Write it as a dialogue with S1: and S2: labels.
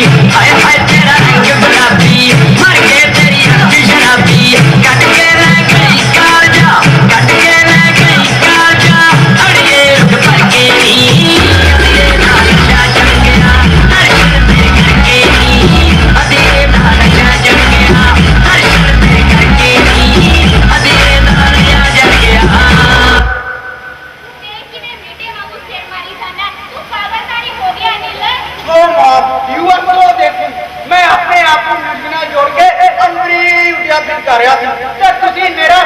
S1: I had been ਮੇਰਾ ਕਰ ਰਿਹਾ। ਤੇ ਤੁਸੀਂ ਮੇਰਾ